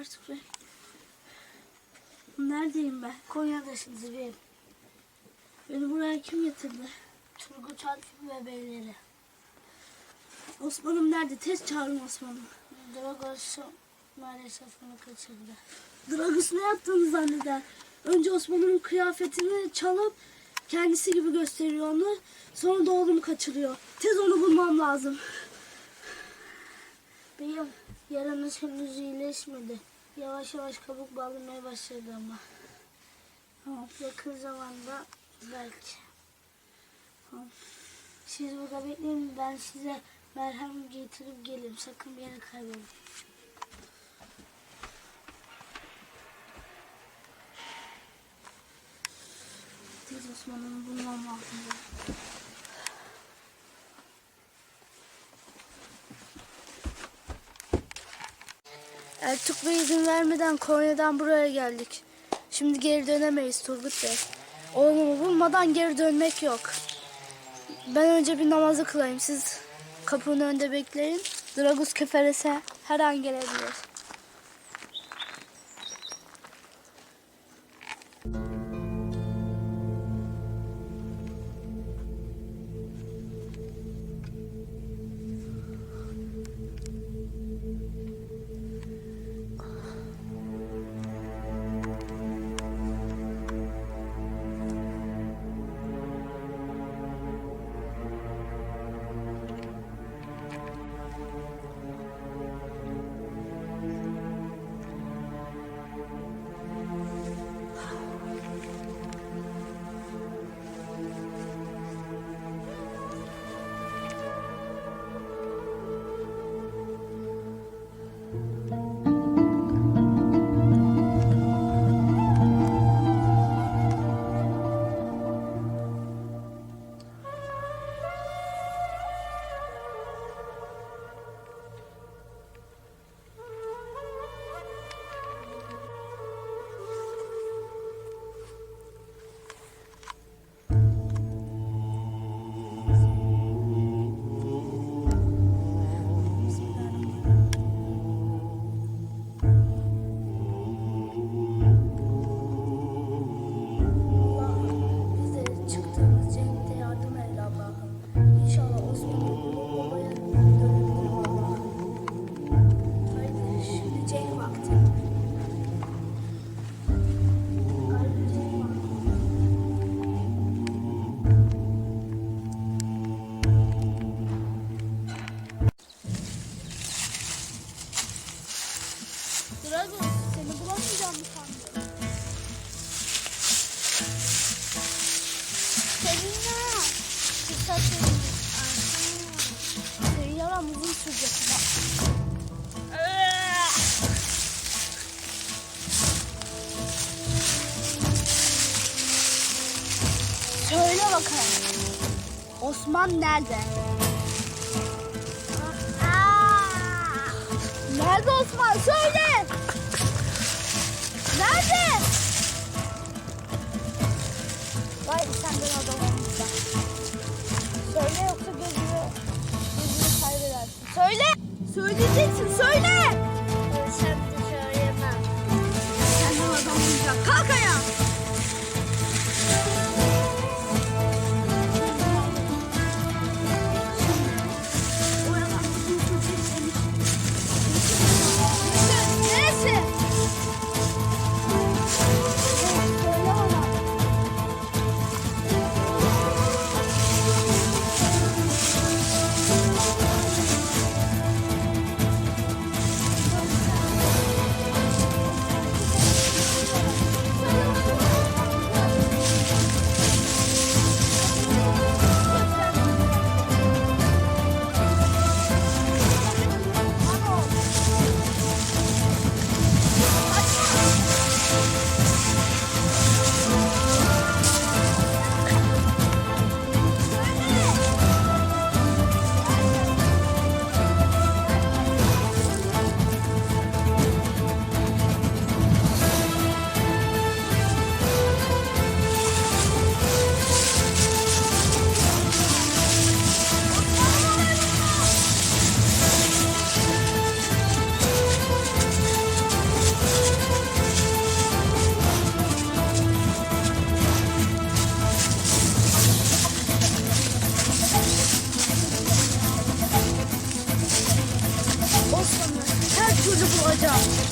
Ertuğrul Bey. Neredeyim ben? Konya'dasınız benim. Beni buraya kim getirdi? Turgut Alp ve beyleri. Osman'ım nerede? Tez çağırın Osman'ı. Dragos maalesef onu kaçırdı. Dragus ne yaptığını zanneder. Önce Osman'ın kıyafetini çalıp kendisi gibi gösteriyor onu. Sonra da oğlumu kaçırıyor. Tez onu bulmam lazım. Beyim yaranız henüz iyileşmedi. Yavaş yavaş kabuk bağlamaya başladı ama. Tamam. Yakın zamanda belki. Tamam. Siz burada bekleyin ben size merhem getirip gelirim. Sakın bir yere kaybolmayın. Tez Osman'ımı bulmam Ertuğrul Bey izin vermeden Konya'dan buraya geldik. Şimdi geri dönemeyiz Turgut Bey. Oğlumu bulmadan geri dönmek yok. Ben önce bir namazı kılayım. Siz kapının önünde bekleyin. Dragus keferese her an gelebilir. Drago seni bulamayacağım mı sandın? Seninle. Kısa sürecek ama. Söyle bakalım. Osman nerede? Nerede Osman? Söyle. Söyleyeceksin. Söyle. hocam.